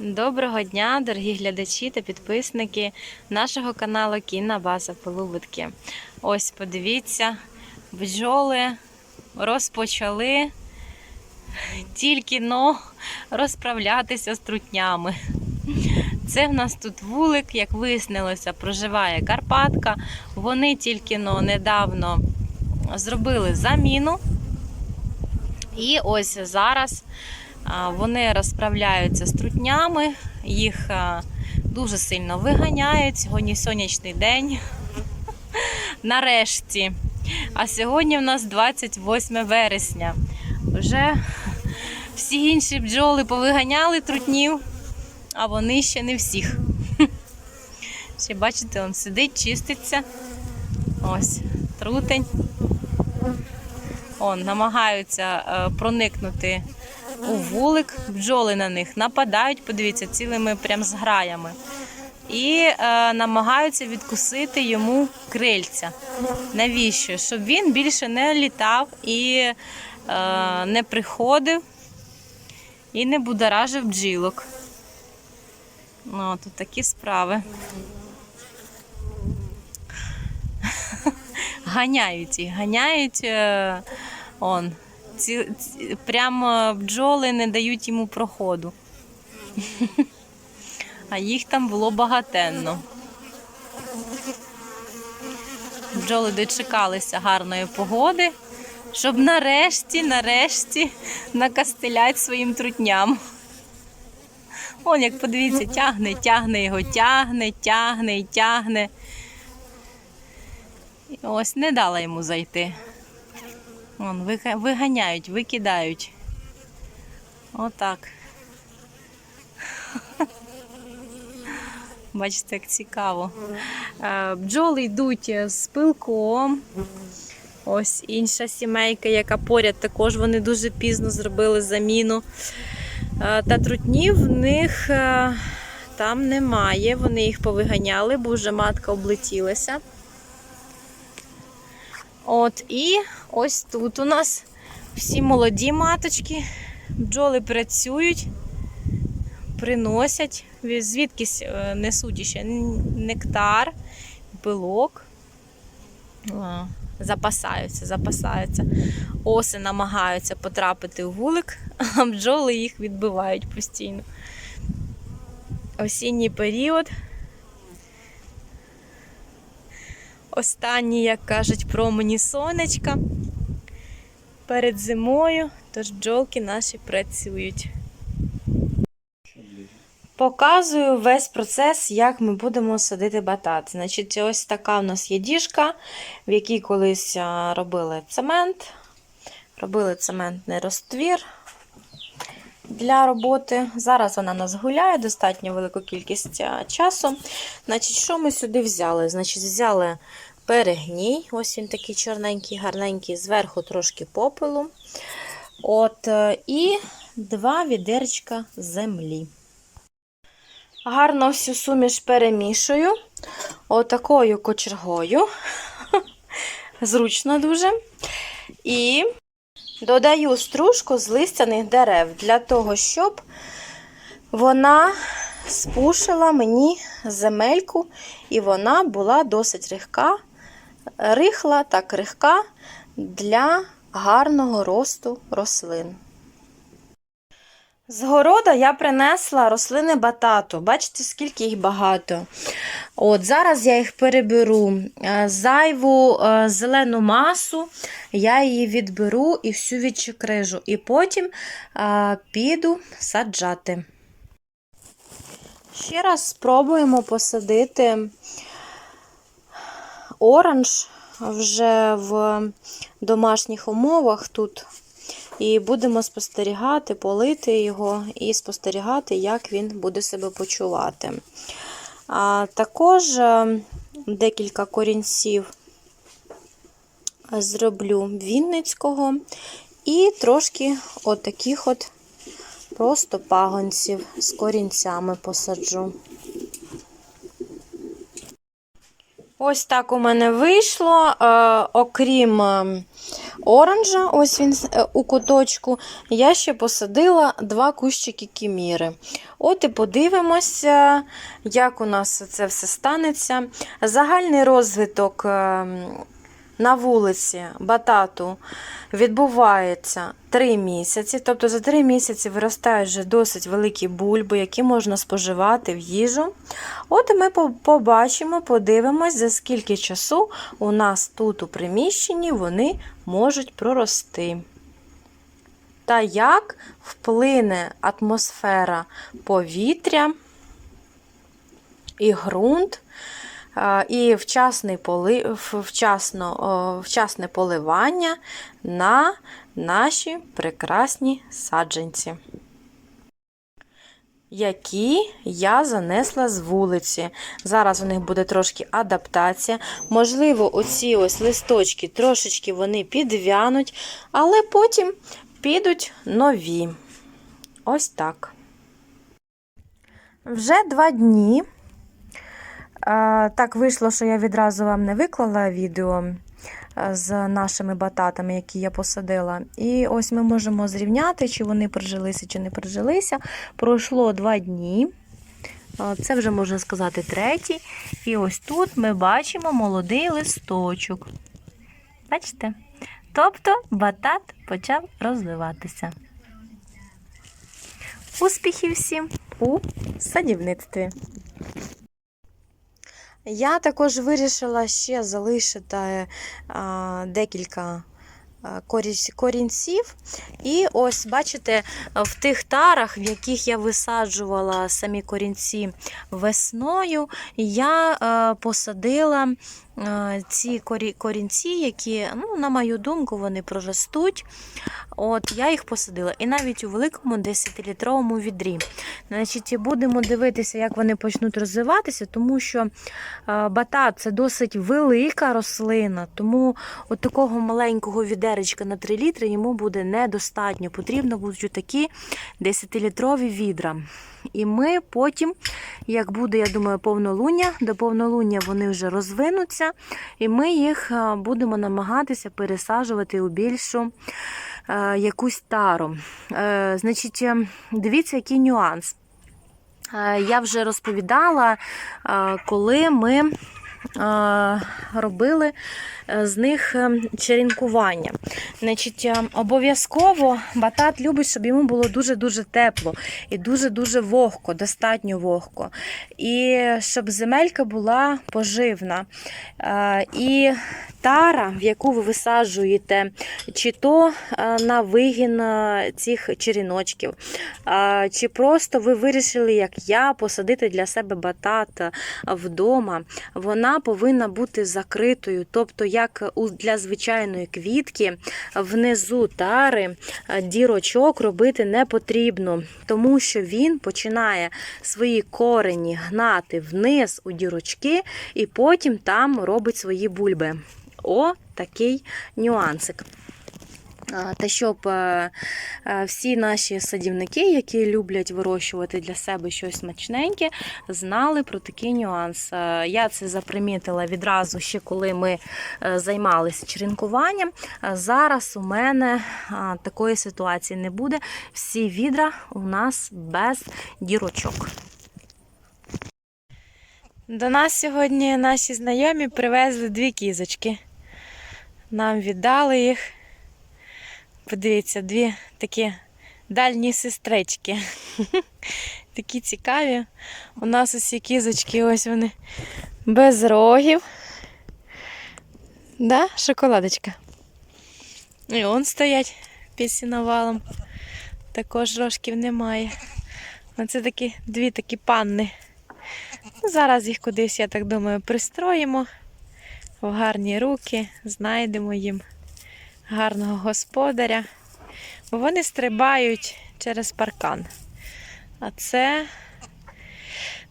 Доброго дня, дорогі глядачі та підписники нашого каналу Кінна База Полубитки. Ось подивіться, бджоли розпочали тільки но розправлятися з трутнями. Це в нас тут вулик, як вияснилося, проживає Карпатка. Вони тільки но недавно зробили заміну. І ось зараз Вони розправляються з трутнями, їх дуже сильно виганяють. Сьогодні сонячний день. Нарешті. А сьогодні в нас 28 вересня. Вже всі інші бджоли повиганяли трутнів, а вони ще не всіх. Ще бачите, він сидить, чиститься. Ось, трутень. Он, намагаються е, проникнути у вулик, бджоли на них нападають, подивіться, цілими прям зграями. І е, намагаються відкусити йому крильця. Навіщо? Щоб він більше не літав і е, не приходив і не будоражив бджілок. Ну, тут такі справи. Ганяють їх, ганяють е, он. Ці, ці, прямо бджоли не дають йому проходу. А їх там було багатенно. Бджоли дочекалися гарної погоди, щоб нарешті, нарешті накастелять своїм трутням. Он, як подивіться, тягне, тягне його, тягне, тягне тягне. І ось не дала йому зайти. Вон, виганяють, викидають. Отак. Бачите, як цікаво. Е, Бджоли йдуть з пилком. Ось інша сімейка, яка поряд, також вони дуже пізно зробили заміну. Е, Та трутнів в них е, там немає. Вони їх повиганяли, бо вже матка облетілася. От і ось тут у нас всі молоді маточки, бджоли працюють, приносять, звідкись е, несуть ще нектар, пилок. Запасаються, запасаються. Оси намагаються потрапити у вулик, а бджоли їх відбивають постійно. Осінній період. Останні, як кажуть, промені сонечка перед зимою, тож бджолки наші працюють. Показую весь процес, як ми будемо садити батат. Значить, ось така у нас є діжка, в якій колись робили цемент. Робили цементний розтвір для роботи. Зараз вона нас гуляє, достатньо велику кількість часу. Значить, що ми сюди взяли? Значить, взяли перегній, ось він такий чорненький, гарненький, зверху трошки попелу. От, е, І два відерчка землі. Гарно всю суміш перемішую отакою кочергою. Зручно дуже. І додаю стружку з листяних дерев для того, щоб вона спушила мені земельку, і вона була досить рихка, рихла та крихка для гарного росту рослин. З города я принесла рослини батату. Бачите, скільки їх багато. От Зараз я їх переберу. Е, Зайву е, зелену масу, я її відберу і всю відчекрижу. І потім е, піду саджати. Ще раз спробуємо посадити оранж вже в домашніх умовах тут. І будемо спостерігати, полити його і спостерігати, як він буде себе почувати. А також е, декілька корінців зроблю Вінницького і трошки отаких от просто пагонців з корінцями посаджу. Ось так у мене вийшло. Е, окрім е, оранжа, ось він е, у куточку, я ще посадила два кущики кіміри. От і подивимося, як у нас це все станеться. Загальний розвиток е, на вулиці батату відбувається 3 місяці. Тобто за 3 місяці виростають вже досить великі бульби, які можна споживати в їжу. От ми побачимо, подивимось, за скільки часу у нас тут у приміщенні вони можуть прорости. Та як вплине атмосфера повітря і ґрунт, і вчасний поли... вчасно, вчасне поливання на наші прекрасні саджанці, які я занесла з вулиці. Зараз у них буде трошки адаптація. Можливо, оці ось листочки трошечки вони підвянуть, але потім підуть нові. Ось так. Вже два дні. Так вийшло, що я відразу вам не виклала відео з нашими бататами, які я посадила. І ось ми можемо зрівняти, чи вони прижилися, чи не прижилися. Пройшло два дні. Це вже можна сказати третій. І ось тут ми бачимо молодий листочок. Бачите? Тобто батат почав розвиватися. Успіхів всім у садівництві! Я також вирішила ще залишити а, декілька корінців. І ось, бачите, в тих тарах, в яких я висаджувала самі корінці весною, я е, посадила е, ці корінці, які, ну, на мою думку, вони проростуть. От, я їх посадила. І навіть у великому 10-літровому відрі. Значить, будемо дивитися, як вони почнуть розвиватися, тому що батат це досить велика рослина, тому от такого маленького відеречка на 3 літри йому буде недостатньо. Потрібно будуть такі 10-літрові відра. І ми потім, як буде, я думаю, повнолуння, до повнолуння вони вже розвинуться, і ми їх е, будемо намагатися пересаджувати у більшу е, якусь тару. Е, Значить, дивіться, який нюанс. Я вже розповідала, коли ми робили е, з них е, черенкування. Значить, е, обов'язково батат любить, щоб йому було дуже-дуже тепло і дуже-дуже вогко, достатньо вогко. І щоб земелька була поживна. І тара, в яку ви висаджуєте, чи то е, на вигін е, цих черіночків, чи просто ви вирішили, як я, посадити для себе батат е, вдома, вона повинна бути закритою. Тобто, як для звичайної квітки, внизу тари дірочок робити не потрібно, тому що він починає свої корені гнати вниз у дірочки і потім там робить свої бульби. О, такий нюансик. Та щоб е, е, всі наші садівники, які люблять вирощувати для себе щось смачненьке, знали про такий нюанс. Е, Я це запримітила відразу ще коли ми займалися черенкуванням. Зараз у мене такої ситуації не буде. Всі відра у нас без дірочок. До нас сьогодні наші знайомі привезли дві кізочки. Нам віддали їх. Подивіться, дві такі дальні сестрички. Такі цікаві. У нас усі кізочки, ось вони без рогів. Да, шоколадочка. І он стоять під сіновалом. Також рожків немає. Оце такі дві такі панни. Зараз їх кудись, я так думаю, пристроїмо в гарні руки, знайдемо їм гарного господаря. Бо вони стрибають через паркан. А це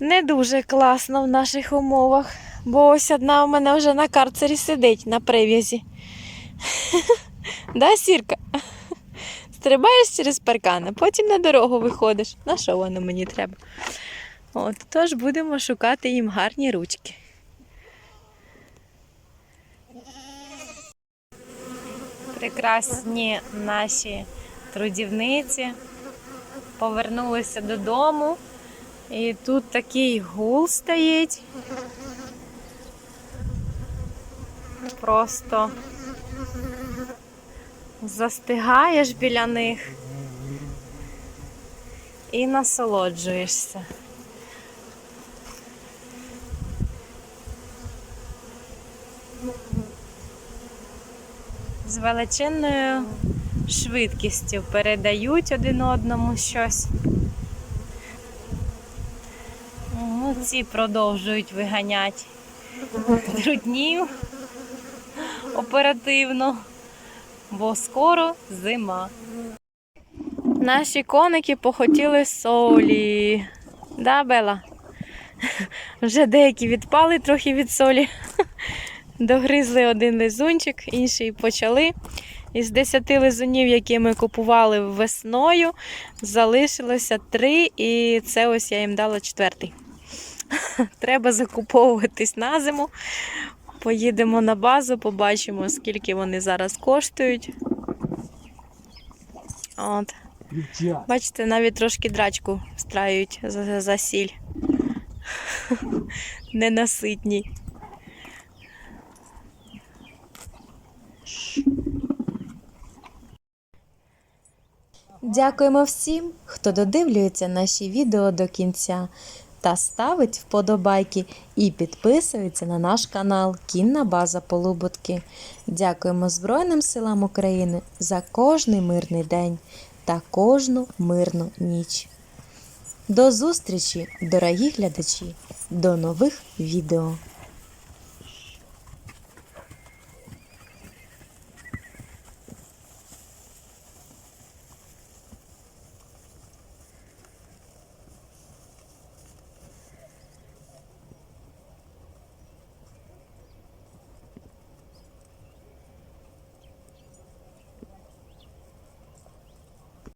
не дуже класно в наших умовах. Бо ось одна у мене вже на карцері сидить на прив'язі. Да, Сірка? Стрибаєш через паркан, а потім на дорогу виходиш. На що воно мені треба? От, тож будемо шукати їм гарні ручки. Прекрасні наші трудівниці повернулися додому. І тут такий гул стоїть. Просто застигаєш біля них і насолоджуєшся. З величинною швидкістю передають один одному щось. Ну, ці продовжують виганяти труднів оперативно, бо скоро зима. Наші коники похотіли солі. Да, Бела? Вже деякі відпали трохи від солі. Догризли один лизунчик, інший почали. Із 10 лизунів, які ми купували весною, залишилося три, і це ось я їм дала четвертий. Треба закуповуватись на зиму. Поїдемо на базу, побачимо, скільки вони зараз коштують. От. Бачите, навіть трошки драчку встраюють за, за сіль. Ненаситні. Дякуємо всім, хто додивлюється наші відео до кінця та ставить вподобайки і підписується на наш канал Кінна База Полуботки. Дякуємо Збройним силам України за кожний мирний день та кожну мирну ніч. До зустрічі, дорогі глядачі, до нових відео!